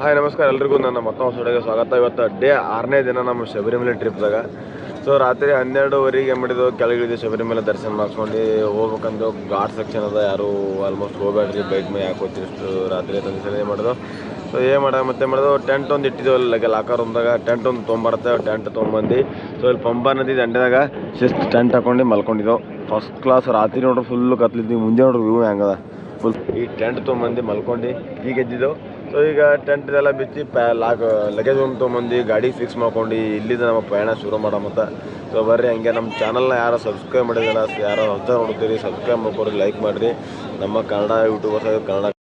Hi, ನಮಸ್ಕಾರ. ಎಲ್ರಿಗೂ ನನ್ನ ಮತ್ತೊಂದು ಸೊಡೆಗೆ ಸ್ವಾಗತ. ಇವತ್ತು ಡೇ ಆರನೇ ದಿನ ನಮ್ಮ ಶಬರಿಮಲೆ ಟ್ರಿಪ್ದಾಗ ಸೊ ರಾತ್ರಿ ಹನ್ನೆರಡುವರೆಗೆ ಏನು ಕೆಳಗೆ ಕೆಳಗಿಳಿದು ಶಬರಿಮಲೆ ದರ್ಶನ ಮಾಡಿಸ್ಕೊಂಡು ಹೋಗ್ಬೇಕಂದ್ರೆ ಘಾಟ್ ಸೆಕ್ಷನ್ ಅದ. ಯಾರು ಆಲ್ಮೋಸ್ಟ್ ಹೋಗ್ಬೇಡ್ರಿ ಬೈಕ್ ಮೇಲೆ ಯಾಕೆ ಹೋಗ್ತೀರಿ ಇಷ್ಟು ರಾತ್ರಿ ತಂದು ಏನು ಮಾಡೋದು. ಸೊ ಏನು ಮಾಡ, ಮತ್ತೆ ಮಾಡೋದು? ಟೆಂಟ್ ಒಂದು ಇಟ್ಟಿದ್ದೇವಲ್ಲ ಲಾಕರ್ ರೂಮ್ದಾಗ ಟೆಂಟ್ ಒಂದು ತೊಗೊಂಬರುತ್ತೆ ಟೆಂಟ್ ತೊಗೊಂಬಂದು ಸೊ ಇಲ್ಲಿ ಪಂಬಾ ನದಿ ದಂಡೆದಾಗ ಶಿಸ್ಟ್ ಟೆಂಟ್ ಹಾಕೊಂಡು ಮಲ್ಕೊಂಡಿದ್ದೆವು ಫಸ್ಟ್ ಕ್ಲಾಸ್ ರಾತ್ರಿ ನೋಡ್ರಿ ಫುಲ್ಲು ಕತ್ಲಿದ್ವಿ. ಮುಂಜಾನೆ ನೋಡ್ರಿ ವ್ಯೂ ಹೆಂಗದ. ಫುಲ್ ಈ ಟೆಂಟ್ ತೊಗೊಂಬಂದು ಮಲ್ಕೊಂಡು ಈಗ ಎದ್ದಿದ್ದೆವು ಸೊ ಈಗ ಟೆಂಟ್ ಎಲ್ಲ ಬಿಚ್ಚಿ ಪ್ಯಾ ಲಾಕ್ ಲಗೇಜ್ ಒಂದು ತೊಗೊಂಬಂದು ಗಾಡಿ ಫಿಕ್ಸ್ ಮಾಡ್ಕೊಂಡು ಇಲ್ಲಿಂದ ನಮ್ಮ ಪ್ರಯಾಣ ಶುರು ಮಾಡೋ ಮತ್ತು ಸೊ ಬರ್ರಿ ಹಂಗೆ ನಮ್ಮ ಚಾನಲ್ನ ಯಾರು ಸಬ್ಸ್ಕ್ರೈಬ್ ಮಾಡಿದಿಲ್ಲ ಯಾರೋ ಹೊಸ ನೋಡ್ತೀರಿ ಸಬ್ಸ್ಕ್ರೈಬ್ ಮಾಡ್ಕೊರಿ ಲೈಕ್ ಮಾಡಿರಿ. ನಮ್ಮ ಕನ್ನಡ ಯೂಟ್ಯೂಬರ್ಸ್ ಕನ್ನಡ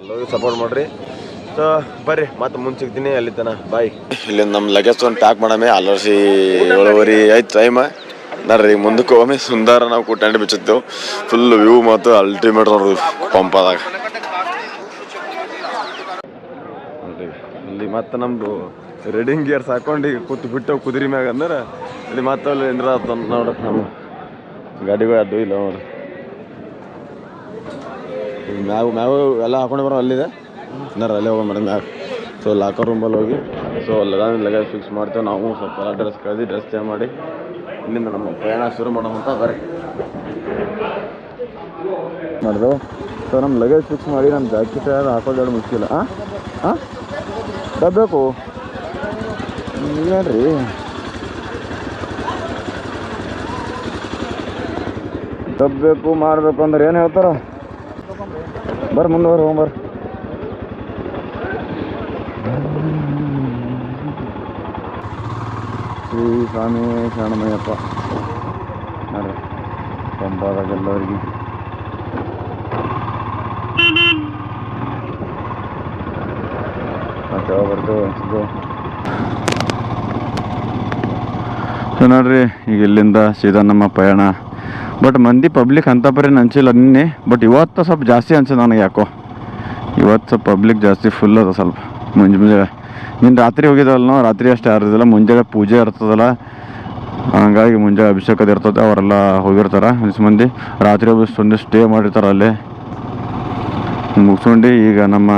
ಎಲ್ಲರಿಗೂ ಸಪೋರ್ಟ್ ಮಾಡಿರಿ. ಸೊ ಬರ್ರಿ, ಮತ್ತೆ ಮುಂದೆ ಸಿಗ್ತೀನಿ ಅಲ್ಲಿ ತನ. ಬಾಯ್ ಇಲ್ಲಿ ನಮ್ಮ ಲಗೇಜ್ ಒಂದು ಪ್ಯಾಕ್ ಮಾಡಮೆ ಅಲರ್ಸಿ ಏಳುವರಿ ಆಯ್ತು ಟೈಮ್ ನಡ್ರಿ, ಮುಂದಕ್ಕೆ ಹೋಗಿ ಸುಂದರ ನಾವು ಟೆಂಟ್ ಬಿಚ್ಚಿತ್ತು ಫುಲ್ ವ್ಯೂ ಮತ್ತು ಅಲ್ಟಿಮೇಟ್ ನೋಡ್ರಿ ಪಂಪದಾಗ ಇಲ್ಲಿ ಮತ್ತೆ ನಮ್ದು ರೆಡಿಂಗ್ ಗಿಯರ್ಸ್ ಹಾಕೊಂಡು ಈಗ ಕೂತು ಬಿಟ್ಟು ಕುದುರೆ ಮ್ಯಾಗ ಅಂದ್ರೆ ಅಲ್ಲಿ ಮತ್ತೆ ಅಲ್ಲಿ ಏನ್ರ ನೋಡ್ರಿ ನಮ್ಮ ಗಾಡಿಗಳು ಅದು ಇಲ್ಲ ನೋಡ್ರಿ ಮ್ಯಾಗ ಮ್ಯಾಗ ಎಲ್ಲ ಹಾಕೊಂಡು ಬರೋ ಅಲ್ಲಿದೆ. ಅಂದ್ರೆ ಅಲ್ಲೇ ಹೋಗೋ ಮೇಡಮ್ ಮ್ಯಾಗ ಸೊ ಲಾಕರ್ ರೂಮಲ್ಲಿ ಹೋಗಿ. ಸೊ ಲಗಾನ್ ಲಗೇಜ್ ಫಿಕ್ಸ್ ಮಾಡ್ತೇವೆ. ನಾವು ಸ್ವಲ್ಪ ಎಲ್ಲ ಡ್ರೆಸ್ ಕಳೆದು ಡ್ರೆಸ್ ಚೇಂಜ್ ಮಾಡಿ ಇಲ್ಲಿಂದ ನಮ್ಮ ಪ್ರಯಾಣ ಶುರು ಮಾಡೋ ಅಂತ ಬರ್ರಿ ಮಾಡಿದೆವು ಸೊ ನಮ್ಮ ಲಗೇಜ್ ಫಿಕ್ಸ್ ಮಾಡಿ ನಮ್ಮ ಜಾಕೆಟ್ ಯಾರು ಹಾಕೋದು ಇಲ್ಲ ಹಾಂ ಹಾಂ ಡಬ್ಬೇಕು. ನೀವೇನ್ರಿ ತಬ್ಬೇಕು ಮಾಡಬೇಕು ಅಂದ್ರೆ ಏನು ಹೇಳ್ತಾರ? ಬರ್ರಿ ಮುಂದೆ ಬರ್ರಿ ಹೋಗ್ಬರ್ರಿ ಶ್ರೀ ಸ್ವಾಮಿ ಶರಣಮಯ್ಯಪ್ಪ. ನೋಡ್ರಿ. ಪಂಪಾದಾಗ ಎಲ್ಲರಿಗೆ ಬರ್ತೇವೆ ಅನ್ಸಿದ್ದು ಸೊ ನೋಡ್ರಿ, ಈಗ ಇಲ್ಲಿಂದ ಸೀದಾ ನಮ್ಮ ಪಯಣ. ಬಟ್ ಮಂದಿ ಪಬ್ಲಿಕ್ ಅಂತ ಪರಿ ಅನ್ಸಿಲ್ಲ ನಿನ್ನೆ. ಬಟ್ ಇವತ್ತು ಸ್ವಲ್ಪ ಜಾಸ್ತಿ ಅನ್ಸಿದೆ ನನಗೆ ಯಾಕೋ. ಇವತ್ತು ಸ್ವಲ್ಪ ಪಬ್ಲಿಕ್ ಜಾಸ್ತಿ ಫುಲ್ ಅದ ಸ್ವಲ್ಪ. ಮುಂಜೆ ಮುಂಜಾನೆ. ನಿನ್ನ ರಾತ್ರಿ ಹೋಗಿದವಲ್ಲ ರಾತ್ರಿ ಅಷ್ಟು ಇರೋದಿಲ್ಲ ಮುಂಜಾನೆ ಪೂಜೆ ಇರ್ತದಲ್ಲ. ಹಂಗಾಗಿ ಮುಂಜಾನೆ ಅಭಿಷೇಕದ ಇರ್ತದೆ. ಅವರೆಲ್ಲ ಹೋಗಿರ್ತಾರೆ. ಇಷ್ಟು ಮಂದಿ. ರಾತ್ರಿ ಒಂದು ಸ್ಟೇ ಮಾಡಿರ್ತಾರೆ ಅಲ್ಲೇ. ಮುಗಿಸ್ಕೊಂಡು ಈಗ ನಮ್ಮ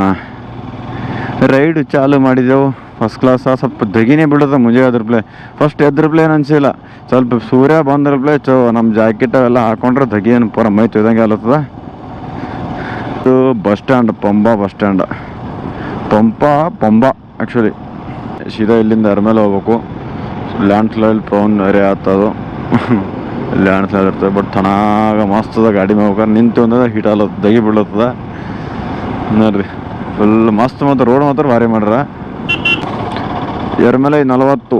ರೈಡ್ ಚಾಲು ಮಾಡಿದೆವು. ಫಸ್ಟ್ ಕ್ಲಾಸ್ ಸ್ವಲ್ಪ ದಗಿನೇ ಬಿಡೋದು ಮುಂಜೆ ಅದ್ರ ಪ್ಲೇ ಫಸ್ಟ್ ಎದ್ರಪ್ಲೆ ಪ್ಲೇ ಅನ್ಸಿಲ್ಲ ಸ್ವಲ್ಪ ಸೂರ್ಯ ಬಂದ್ರ ಪ್ಲೇ ಚೋ ನಮ್ಮ ಜಾಕೆಟ್ ಅವೆಲ್ಲ ಹಾಕೊಂಡ್ರೆ ದಗಿ ಏನು ಪೂರ ಮೈ ತೊಯ್ದಂಗೆ ಅಲ್ಲತ್ತದ ಇದು bus stand Pampa bus stand Pampa, Pampa actually ಸೀದಾ ಇಲ್ಲಿಂದ ಅರ್ಮೇಲೆ ಹೋಗ್ಬೇಕು. Landslide prone area ಆಗ್ತದು. Land slide ಇರ್ತದೆ ಬಟ್ ಚೆನ್ನಾಗ ಮಸ್ತ್ ಗಾಡಿ ಮೇಲೆ ಹೋಗ್ತಾರೆ ನಿಂತು ಅಂದ್ರೆ ಹೀಟ್ ಅಲ್ಲ ದಗಿ ಬೀಳತ್ತದ. ನೋಡ್ರಿ. ಫುಲ್ ಮಸ್ತ್ ಮತ್ತು ರೋಡ್ ಮಾತ್ರ ಭಾರಿ ಮಾಡ್ರ. ಎರ್ಮೇಲೆ ನಲವತ್ತು.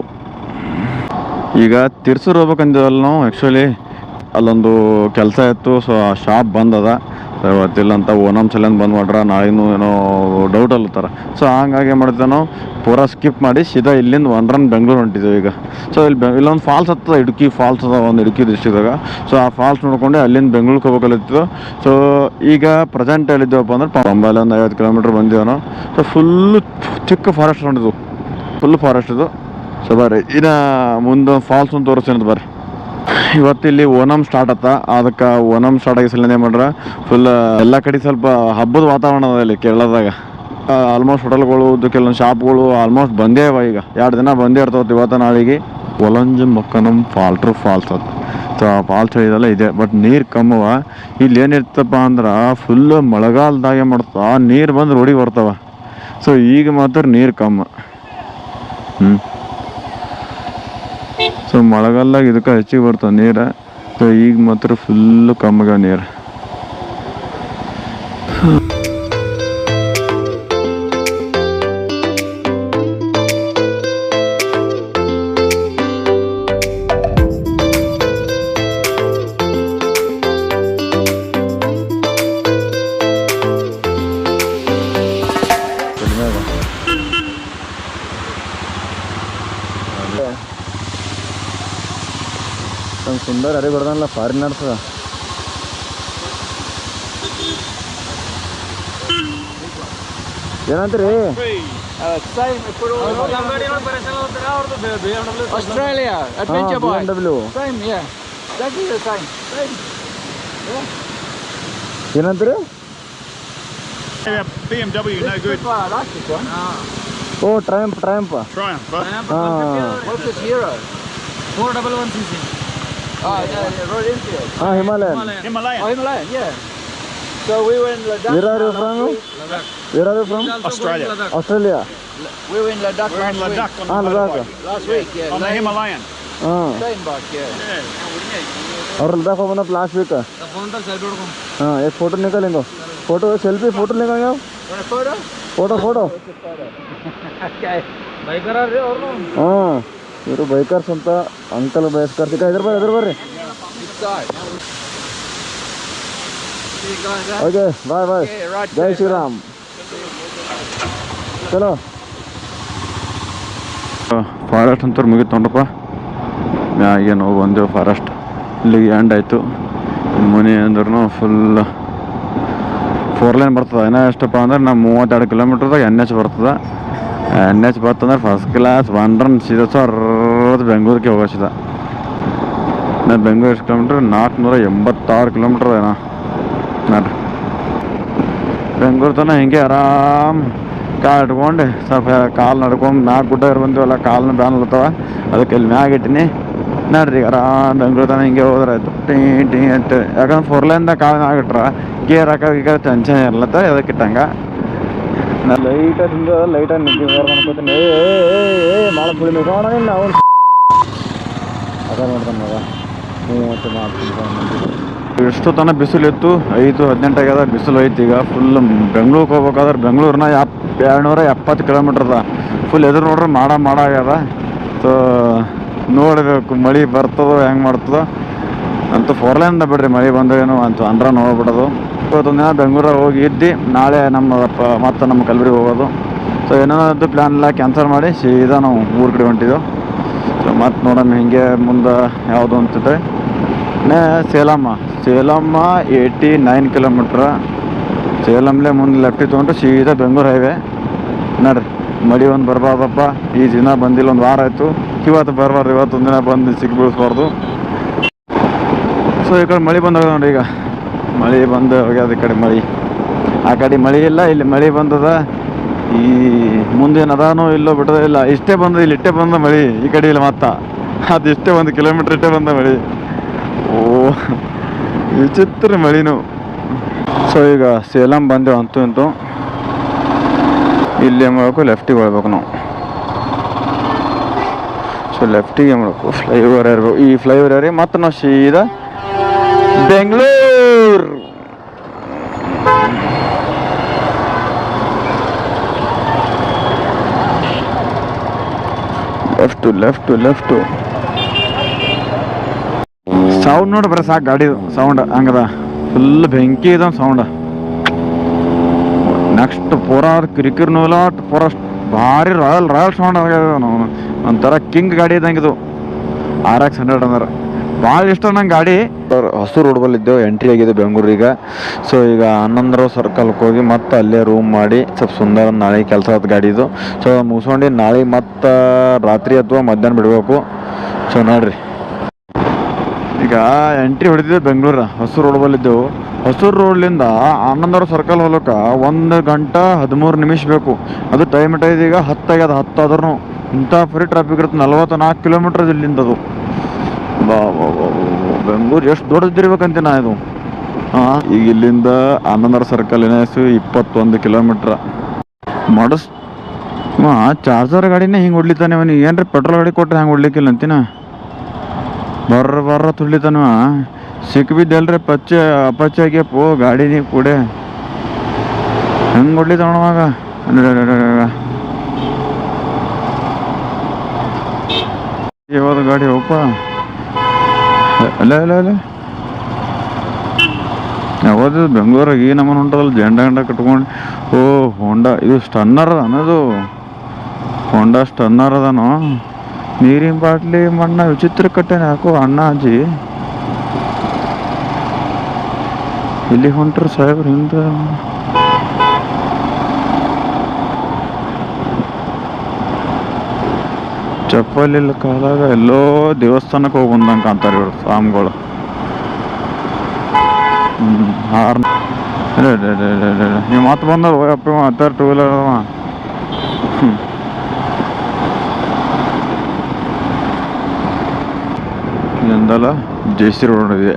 ಈಗ ತಿರ್ಸೂರು ಹೋಗ್ಬೇಕಂದಿವಲ್ಲ ನಾವು ಆ್ಯಕ್ಚುಲಿ ಅಲ್ಲೊಂದು ಕೆಲಸ ಇತ್ತು ಸೊ ಆ ಶಾಪ್ ಬಂದದ. ಇವತ್ತಿಲ್ಲ ಅಂತ ಓನಮ್ ಸಲಿಂದ ಬಂದ್ ಮಾಡ್ರ, ನಾಳಿನೂ ಏನೋ ಡೌಟ್ ಅಲ್ಲತ್ತಾರ ಸೊ ಹಂಗಾಗಿ ಏನು ಮಾಡ್ತೇವೆ ನಾವು, ಪೂರಾ ಸ್ಕಿಪ್ ಮಾಡಿ ಸೀದಾ ಇಲ್ಲಿಂದ ಒನ್ ರನ್ ಬೆಂಗಳೂರು ಹೊಂಟಿದ್ದೇವೆ ಈಗ. ಸೊ ಇಲ್ಲಿ ಬೆ ಇಲ್ಲೊಂದು ಫಾಲ್ಸ್ ಹತ್ತದ, ಇಡುಕಿ ಫಾಲ್ಸ್ ಅದ ಒಂದು ಇಡುಕಿ ಡಿಸ್ಟಿಕ್ದಾಗ ಸೊ ಆ ಫಾಲ್ಸ್ ನೋಡ್ಕೊಂಡು ಅಲ್ಲಿಂದ ಬೆಂಗಳೂರಿಗೆ ಹೋಗ್ಬೇಕಲ್ಲಿತ್ತು. ಸೊ ಈಗ ಪ್ರೆಸೆಂಟ್ ಎಲ್ಲಿದ್ದೇವಪ್ಪ ಅಂದ್ರೆ ಪಂಬಾಲಿ ಒಂದು ಐವತ್ತು ಕಿಲೋಮೀಟ್ರ್ ಬಂದಿದ್ದೇವೆ ನಾವು. ಸೊ ಫುಲ್ಲು ಚಿಕ್ಕ ಫಾರೆಸ್ಟ್ ನೋಡಿದ್ವು ಫುಲ್ ಫಾರೆಸ್ಟ್ ಇದು. ಸೊ ಬರ್ರಿ ಇನ್ನು ಮುಂದೆ ಫಾಲ್ಸ್ ಒಂದು ತೋರಿಸ್ತೀನಿ ಬರ್ರಿ ಇವತ್ತಿಲ್ಲಿ ಓನಂ ಸ್ಟಾರ್ಟ್ ಆತ ಅದಕ್ಕೆ ಓನಂ ಸ್ಟಾರ್ಟ್ ಆಗಿ ಸಲನೆ ಮಾಡ್ರ ಫುಲ್ ಎಲ್ಲ ಕಡೆ ಸ್ವಲ್ಪ ಹಬ್ಬದ ವಾತಾವರಣ ಅದ ಇಲ್ಲಿ ಕೇರಳದಾಗ. ಆಲ್ಮೋಸ್ಟ್ ಹೋಟೆಲ್ಗಳು ಕೆಲವೊಂದು ಶಾಪ್ಗಳು ಆಲ್ಮೋಸ್ಟ್ ಬಂದೇ ಅವ ಈಗ. ಎರಡು ದಿನ ಬಂದೇ ಇರ್ತಾವತ್ತು ಇವತ್ತು ನಾಳೆಗೆ. ಒಲಂಜ್ ಮಕ್ಕನಂ ಫಾಲ್ಟ್ರ್ ಫಾಲ್ಸ್ ಅದು ಸೊ ಫಾಲ್ಸ್ ಇದೆಲ್ಲ ಇದೆ. ಬಟ್ ನೀರು ಕಮ್ಮವ. ಇಲ್ಲಿ ಏನಿರ್ತಪ್ಪ ಅಂದ್ರೆ ಫುಲ್ ಮಳೆಗಾಲದಾಗೆ ಮಾಡ್ತಾ ನೀರು ಬಂದು ರೋಡಿಗೆ ಬರ್ತಾವ. ಸೊ ಈಗ ಮಾತ್ರ ನೀರು ಕಮ್ಮ. ಹ್ಞೂ ಸೊ ಮಳೆಗಾಲದಾಗ ಇದಕ್ಕೆ ಹೆಚ್ಚಿಗೆ ಬರ್ತಾವ ನೀರು. ಸೊ ಈಗ ಮಾತ್ರ ಫುಲ್ಲು ಕಮ್ಮಗ ನೀರು. ಸುಂದರ ಅರೇಬಿಯಾದನ ಫಾರಿನ್ ಅರ್ಥ ಏನಂತ್ರೇ? Australia oh Trump Trump oh boss hero 411 C C Oh, the, the Royal Enfield. Ah, Himalayan. Himalayan. Himalayan. Oh, Himalayan, yeah. So we were in Ladakh. Where are you from? Ladakh. Where are you from? Australia. Australia. We were in Ladakh we were in Ladakh last week. On the ah, Ladakh. Last week, yeah. On the Himalayan. Ah. Train back, yeah. yeah. और लद्दाख को मतलब last week का हाँ एक photo निकालेंगे photo selfie photo लेंगे आप photo photo photo भाई करा रहे और हाँ ಇವರು ಬೈಕರ್ಸ್ ಅಂತ ಅಂಕಲ್ ಬೈಕರ್ಸ್ ಈಗ ಎದುರು ಬರ್ರಿ ಎದುರು ಬರ್ರಿ? ಓಕೆ ಬಾಯ್ ಬಾಯ್ ಜೈ. ಶ್ರೀರಾಮ್ ಚಲೋ ಫಾರೆಸ್ಟ್ ಅಂತವ್ರು ಮುಗಿತು ನೋಡಪ್ಪ ಮ್ಯಾಗೇನು ಹೋಗಿ ಬಂದೆವು ಫಾರೆಸ್ಟ್ ಇಲ್ಲಿಗೆ ಎಂಡ್ ಆಯಿತು. ಮನೆ ಅಂದ್ರೂ ಫುಲ್ ಫೋರ್ ಲೈನ್ ಬರ್ತದೆ. ಏನೋ ಎಷ್ಟಪ್ಪ ಅಂದ್ರೆ ನಮ್ಮ ಮೂವತ್ತೆರಡು ಕಿಲೋಮೀಟ್ರ್ದಾಗ ಎನ್ ಎಚ್ ಬರ್ತದೆ. ಎನ್ ಎಚ್ ಬರ್ತಂದ್ರೆ ಫಸ್ಟ್ ಕ್ಲಾಸ್ ಒನ್ ರನ್ ಸೀದಾ ಸರ್ರದ ಬೆಂಗಳೂರಿಗೆ ಹೋಗೋಸಿದ. ನಾ ಬೆಂಗಳೂರು ಎಷ್ಟು ಕಿಲೋಮೀಟ್ರ್ ನಾಲ್ಕುನೂರ ಎಂಬತ್ತಾರು ಕಿಲೋಮೀಟ್ರ್ ಏನೋ ನೋಡ್ರಿ ಬೆಂಗಳೂರು ತನಕ ಹಿಂಗೆ ಆರಾಮ್ ಕಾಲು ಇಟ್ಕೊಂಡು ಸ್ವಲ್ಪ ಕಾಲು ನಡ್ಕೊಂಡು ನಾಲ್ಕು ಗುಡ್ಡ ಬಂದಿವಲ್ಲ ಕಾಲನ್ನ ಬ್ಯಾನ್ಲತ್ತವ ಅದಕ್ಕೆ ಇಲ್ಲಿ ಮ್ಯಾಗ ಇಟ್ಟಿನಿ. ನೋಡ್ರಿ, ಆರಾಮ್ ಬೆಂಗಳೂರು ತನಕ ಹಿಂಗೆ ಹೋದ್ರೆ ಆಯ್ತು. ಟೀ ಟೀ ಅಂತ. ಯಾಕಂದ್ರೆ ಫೋರ್ ಲೈನ್ದಾಗ ಕಾಲು ಮ್ಯಾಗ ಇಟ್ರ ಗೇರ್ ಹಾಕೋ ಈಗ ಟೆನ್ಷನ್ ಇರ್ಲತ್ತ, ಅದಕ್ಕೆ ಇಟ್ಟಂಗ. ನಾ ಲೈಟಾಗಿ ಹಿಂಗೆ ಲೈಟಾಗಿ ನಿಂತಿ ಅನ್ಕೋತೀನಿ ಏ ಏ ಭಾಳ ಅವ್ನು. ಎಷ್ಟು ತನಕ ಬಿಸಿಲು ಇತ್ತು. ಐದು, ಹದಿನೆಂಟು ಆಗ್ಯದ, ಬಿಸಿಲು ಐತಿ ಈಗ. ಫುಲ್ ಬೆಂಗ್ಳೂರಿಗೆ ಹೋಗ್ಬೇಕಾದ್ರೆ ಬೆಂಗಳೂರಿನ ಎರಡುನೂರ ಎಪ್ಪತ್ತು ಕಿಲೋಮೀಟ್ರ್ ಅದ ಫುಲ್ ಎದುರು ನೋಡ್ರೆ ಮಾಡ ಮಾಡ ಆಗ್ಯದ. ಸೊ ನೋಡಬೇಕು, ಮಳೆ ಬರ್ತದೋ, ಹೆಂಗೆ ಮಾಡ್ತದೋ. ಅಂತೂ ಫೋರ್ ಲೈನ್ದ ಬಿಡ್ರಿ, ಮಳೆ ಬಂದ್ರೇನು ಅಂತ ಅಂದ್ರ ನೋಡ್ಬಿಡೋದು. ಇವತ್ತೊಂದು ದಿನ ಬೆಂಗಳೂರಾಗ ಹೋಗಿ ಇದ್ದು. ನಾಳೆ ನಮ್ಮ ಮತ್ತೆ ನಮ್ಮ ಕಲಬುರಗಿ ಹೋಗೋದು. ಸೊ ಏನಾದ್ರು ಪ್ಲ್ಯಾನ್ ಎಲ್ಲ ಕ್ಯಾನ್ಸಲ್ ಮಾಡಿ, ಸೀದಾ ನಾವು ಊರು ಕಡೆ ಹೊಂಟಿದ್ದೆವು ಮತ್ತೆ ನೋಡೋಣ ಹಿಂಗೆ ಮುಂದೆ ಯಾವುದು ನೇ, ಸೇಲಮ್ಮ. ಸೇಲಮ್ಮ ಏಯ್ಟಿ ನೈನ್ ಕಿಲೋಮೀಟ್ರ್ ಸೇಲಮ್ಲೆ ಮುಂದೆ ಲೆಫ್ಟಿಗೆ ತೊಗೊಂಡು ಸೀದಾ ಬೆಂಗಳೂರು ಹೈವೇ ನಡ್ರಿ. ಮಡಿ ಒಂದು ಬರಬಾರ್ದಪ್ಪ. ಈ ದಿನ ಬಂದಿಲ್ಲ, ಒಂದು ವಾರ ಆಯಿತು. ಇವತ್ತು ಬರಬಾರ್ದು, ಇವತ್ತೊಂದು ದಿನ ಬಂದು ಸಿಕ್ಕಿ ಸೊ ಈ ಕಡೆ ಮಳೆ ಬಂದಾಗ ನೋಡಿ ಈಗ. ಮಳೆ ಬಂದು ಹೋಗ್ಯದ ಈ ಕಡೆ ಮಳೆ. ಆ ಕಡೆ ಮಳೆ ಇಲ್ಲ, ಇಲ್ಲಿ ಮಳೆ ಬಂದದ. ಈ ಮುಂದೇನು ಅದಾನೋ ಇಲ್ಲೋ ಬಿಟ್ಟದ ಇಲ್ಲ. ಇಷ್ಟೇ ಬಂದ ಇಲ್ಲಿ ಇಷ್ಟೇ ಬಂದ ಮಳಿ ಈ ಕಡೆ ಇಲ್ಲ ಮತ್ತ ಅದು ಇಷ್ಟೇ ಒಂದು ಕಿಲೋಮೀಟ್ರ್ ಇಷ್ಟೇ ಬಂದ ಮಳಿ. ಓ, ವಿಚಿತ್ರ ಮಳಿನೂ. ಸೊ ಈಗ ಸೇಲಂ ಬಂದೆವು ಅಂತೂ ಇಂತೂ. ಇಲ್ಲಿ ಏನು ಮಾಡಬೇಕು ಲೆಫ್ಟಿಗೆ ಹೊಳ್ಬೇಕು ನಾವು. ಸೊ ಲೆಫ್ಟಿಗೆ ಏನು ಮಾಡಬೇಕು ಫ್ಲೈಓವರ್ ಇರಬೇಕು ಈ ಫ್ಲೈಓವರ್ ಮತ್ತೆ ನಾವು ಸೀದಾ Bengaluru. Left left left sound ನೋಡಿ ಬರೀ, ಸಾಕು ಗಾಡಿ ಸೌಂಡ್ ಹಂಗದ. ಫುಲ್ ಬೆಂಕಿ ಇದ ಸೌಂಡ್ ನೆಕ್ಸ್ಟ್ ಪೂರಾ ಕಿರಿಕಿರಿ ನೂಲ ಪೂರಾ ಭಾರಿ ರಾಯಲ್ ರಾಯಲ್ ಸೌಂಡ್ ಆಗ್ಯದ ಒಂಥರ ಕಿಂಗ್ ಗಾಡಿ ಇದ್ದಂಗಿದು ಆರ್ ಎಕ್ಸ್ ಹಂಡ್ರೆಡ್ ಅಂದ್ರೆ. ಭಾಳ ಇಷ್ಟ ನಂಗೆ ಗಾಡಿ. ಹೊಸೂರು ರೋಡ್ ಬಲ್ಲಿ ಇದ್ದೇವೆ ಎಂಟ್ರಿ ಆಗಿದೆ ಬೆಂಗಳೂರಿಗೆ. ಸೊ ಈಗ ಹನ್ನೊಂದರ ಸರ್ಕಲ್ಗೆ ಹೋಗಿ ಮತ್ತೆ ಅಲ್ಲೇ ರೂಮ್ ಮಾಡಿ, ಸ್ವಲ್ಪ ಸುಂದರ ನಾಳೆ ಕೆಲಸ ಆದ ಗಾಡಿದು. ಸೊ ಮುಗಿಸ್ಕೊಂಡು ನಾಳೆ ಮತ್ತೆ ರಾತ್ರಿ ಅಥವಾ ಮಧ್ಯಾಹ್ನ ಬಿಡಬೇಕು. ಸೊ ನೋಡ್ರಿ. ಈಗ ಎಂಟ್ರಿ ಹೊಡೆದಿದ್ದೆ ಬೆಂಗಳೂರ ಹೊಸೂರು ರೋಡ್ ಬಲ್ಲಿದ್ದೆವು. ಹೊಸೂರು ರೋಡ್ಲಿಂದ ಆನಂದರ ಸರ್ಕಲ್ ಹೋಲಕ್ಕ ಒಂದು ಗಂಟೆ ಹದಿಮೂರು ನಿಮಿಷ ಬೇಕು. ಅದು ಟೈಮ್ ಇಟ್ಟೈತೆ ಈಗ ಹತ್ತಾಗ್ಯದ ಹತ್ತಾದ್ರೂ ಇಂಥ ಫ್ರೀ ಟ್ರಾಫಿಕ್ ಇರುತ್ತೆ ನಲ್ವತ್ತು ನಾಲ್ಕು ಕಿಲೋಮೀಟ್ರ್ ಇಲ್ಲಿಂದ ಅದು ಬಾ ಬಾ ಬಾ ಬಾ ಬಾ. ಬೆಂಗಳೂರು ಎಷ್ಟು ದೊಡ್ಡದಿರ್ಬೇಕಂತ ನಾ ಇದು. ಹಾಂ ಈಗ ಇಲ್ಲಿಂದ ಆನಂದರ ಸರ್ಕಲ್ ಏನಾಯ್ತು ಇಪ್ಪತ್ತೊಂದು ಕಿಲೋಮೀಟ್ರ್. ಮಾಡಸ್ ಚಾರ್ಜರ್ ಗಾಡಿನೇ ಹಿಂಗೆ ಹೊಡ್ಲಿತಾನೆ ಅವನಿಗೆ ಏನ್ರಿ ಪೆಟ್ರೋಲ್ ಗಾಡಿ ಕೊಟ್ಟರೆ ಹಂಗೆ ಹೊಡ್ಲಿಕ್ಕಿಲ್ಲ ಅಂತಿನ? ಬರ್ರ ಬರ್ರ ತುಳಿತಾನ ಸಿಕ್ಕ ಬಿದ್ದಲ್ರಿ ಪಚ್ಚೆ ಅಪಚ್ಚೆ ಆಗ್ಯಪ್ಪು ಗಾಡಿ ನೀವು ಕೂಡ. ಹೆಂಗೆ ಹೊಡ್ಲಿತಾವ ಮಗ ಯಾವ್ದು ಗಾಡಿ ಹೋಪ ಅಲ್ಲ ಅಲ್ಲ ಅಲ್ಲ ಯಾವ್ದು ಬೆಂಗಳೂರಾಗ ಈ ಹೊಂಟದಲ್ಲ ಜೆಂಡ ಗಂಡ ಕಟ್ಕೊಂಡು. ಓ ಹೊಂಡ ಇದು ಸ್ಟನ್ನರ್ ಅನ್ನೋದು. ಹೊಂಡ ಸ್ಟನ್ನರ್ ಅದನೋ. ನೀರಿನ ಬಾಟ್ಲಿ, ಮಣ್ಣ ವಿಚಿತ್ರ ಕಟ್ಟೆ ಯಾಕೋ ಅಣ್ಣ ಅಜ್ಜಿ. ಇಲ್ಲಿ ಹೊಂಟ್ರ ಸಾಹೇಬ್ರ ಹಿಂದ. ಚಪ್ಪಲಿಲ್ಲ ಕಾಲಾಗ ಎಲ್ಲೋ ದೇವಸ್ಥಾನಕ್ಕೆ ಹೋಗಿ ಬಂದಂಗೆ ಕಾಣ್ತಾರೆ ಇವ್ರು, ಸ್ವಾಮಿಗಳು ಹಾರ್ನ್. ನೀವು ಮತ್ತೆ ಬಂದವ್ರು ಹೋಯಪ್ಪ ಇವ ಟೂ ವೀಲರ್ ಅವ ಹ್ಮ್. ಇದೊಂದಲ್ಲ ಜೆ ಸಿ ರೋಡ್ ಇದೆ